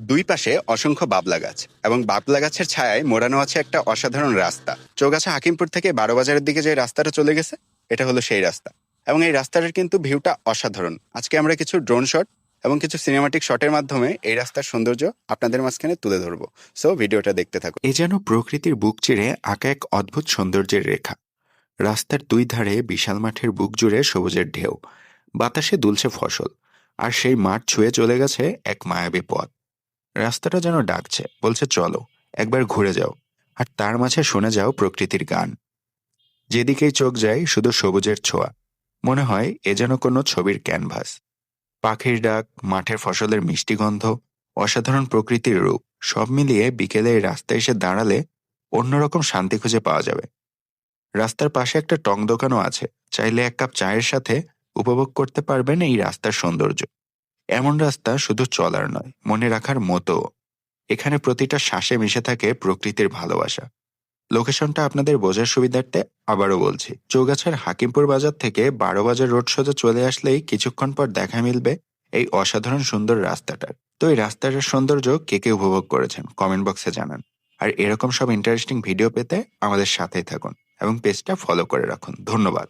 দুই পাশে অসংখ্য বাবলা গাছ এবং বাবলা গাছের ছায়ায় মোড়ানো আছে একটা অসাধারণ রাস্তা। চৌগাছা হাকিমপুর থেকে বারো বাজারের দিকে যে রাস্তাটা চলে গেছে, এটা হলো সেই রাস্তা। এবং এই রাস্তাটার কিন্তু ভিউটা অসাধারণ। আজকে আমরা কিছু ড্রোন শট এবং কিছু সিনেমাটিক শটের মাধ্যমে এই রাস্তার সৌন্দর্য আপনাদের মাঝখানে তুলে ধরবো। সো, ভিডিওটা দেখতে থাকুন। এ যেন প্রকৃতির বুক চিরে আঁকা এক অদ্ভুত সৌন্দর্যের রেখা। রাস্তার দুই ধারে বিশাল মাঠের বুক জুড়ে সবুজের ঢেউ। বাতাসে দুলছে ফসল। আর সেই মাঠ ছুঁয়ে চলে গেছে এক মায়াবী পথ। রাস্তাটা যেন ডাকছে। বলছে, চলো, একবার ঘুরে যাও। আর তার মাঝে শুনে যাও প্রকৃতির গান। যেদিকেই চোখ যায়, শুধু সবুজের ছোঁয়া। মনে হয় এ যেন কোনো ছবির ক্যানভাস। পাখির ডাক, মাঠের ফসলের মিষ্টি গন্ধ, অসাধারণ প্রকৃতির রূপ, সব মিলিয়ে বিকেলে এই রাস্তায় এসে দাঁড়ালে অন্যরকম শান্তি খুঁজে পাওয়া যাবে। রাস্তার পাশে একটা টং দোকানও আছে। চাইলে এক কাপ চায়ের সাথে উপভোগ করতে পারবেন এই রাস্তার সৌন্দর্য। এমন রাস্তা শুধু চলার নয়, মনে রাখার মতো। এখানে প্রতিটা শ্বাসে মিশে থাকে প্রকৃতির ভালোবাসা। লোকেশনটা আপনাদের বোঝার সুবিধার্থে আবারও বলছি। চৌগাছার হাকিমপুর বাজার থেকে বারো বাজার রোড সোজা চলে আসলেই কিছুক্ষণ পর দেখা মিলবে এই অসাধারণ সুন্দর রাস্তাটার। তো এই রাস্তাটার সৌন্দর্য কে কে উপভোগ করেছেন কমেন্ট বক্সে জানান। আর এরকম সব ইন্টারেস্টিং ভিডিও পেতে আমাদের সাথেই থাকুন এবং পেজটা ফলো করে রাখুন। ধন্যবাদ।